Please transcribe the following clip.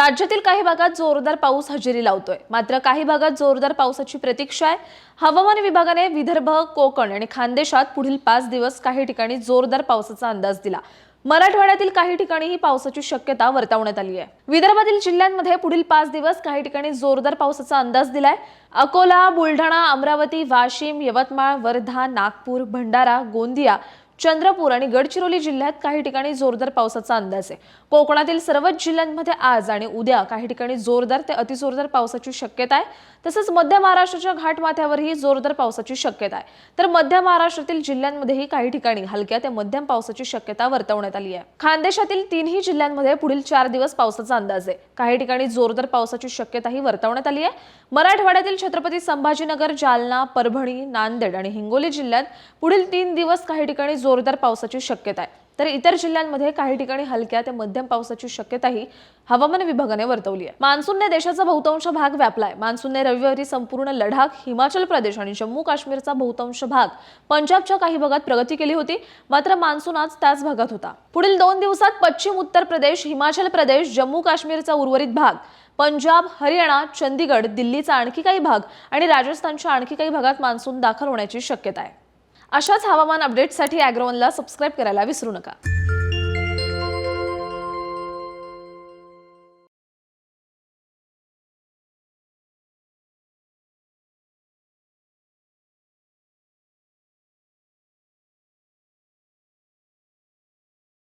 राज्यातील काही भागात जोरदार पाऊस हजेरी लावतोय. मात्र काही भागात जोरदार पावसाची प्रतीक्षा आहे. हवामान विभागाने विदर्भ कोकण आणि खानदेशात पुढील पाच दिवस काही ठिकाणी जोरदार पावसाचा अंदाज दिला. मराठवाड्यातील काही ठिकाणीही पावसाची शक्यता वर्तवण्यात आली आहे. विदर्भातील जिल्ह्यांमध्ये पुढील पाच दिवस काही ठिकाणी जोरदार पावसाचा अंदाज दिलाय. अकोला बुलढाणा अमरावती वाशिम यवतमाळ वर्धा नागपूर भंडारा गोंदिया चंद्रपूर आणि गडचिरोली जिल्ह्यात काही ठिकाणी जोरदार पावसाचा अंदाज आहे. कोकणातील सर्वच जिल्ह्यांमध्ये आज आणि उद्या काही ठिकाणी जोरदार ते अतिजोरदार पावसाची शक्यता आहे. तसंच मध्य महाराष्ट्राच्या घाटमाथ्यावरही जोरदार पावसाची शक्यता आहे. तर मध्य महाराष्ट्रातील जिल्ह्यांमध्येही काही ठिकाणी हलक्या ते मध्यम पावसाची शक्यता वर्तवण्यात आली आहे. खानदेशातील तीनही जिल्ह्यांमध्ये पुढील चार दिवस पावसाचा अंदाज आहे. काही ठिकाणी जोरदार पावसाची शक्यताही वर्तवण्यात आली आहे. मराठवाड्यातील छत्रपती संभाजीनगर जालना परभणी नांदेड आणि हिंगोली जिल्ह्यात पुढील तीन दिवस काही ठिकाणी जोरदार पावसाची शक्यता आहे. तर इतर जिल्ह्यांमध्ये काही ठिकाणी हलक्या ते मध्यम पावसाची शक्यताही हवामान विभागाने वर्तवली आहे. मान्सूनने देशाचा बहुतांश भाग व्यापलाय. मान्सूनने रविवारी संपूर्ण लडाख हिमाचल प्रदेश आणि जम्मू काश्मीरचा बहुतांश भाग पंजाबच्या काही भागात प्रगती केली होती. मात्र मान्सून आज त्याच भागात होता. पुढील दोन दिवसात पश्चिम उत्तर प्रदेश हिमाचल प्रदेश जम्मू काश्मीरचा उर्वरित भाग पंजाब हरियाणा चंदीगड दिल्लीचा आणखी काही भाग आणि राजस्थानच्या आणखी काही भागात मान्सून दाखल होण्याची शक्यता आहे. अशाच हवामान अपडेट्ससाठी अॅग्रोवनला सबस्क्राईब करायला विसरू नका.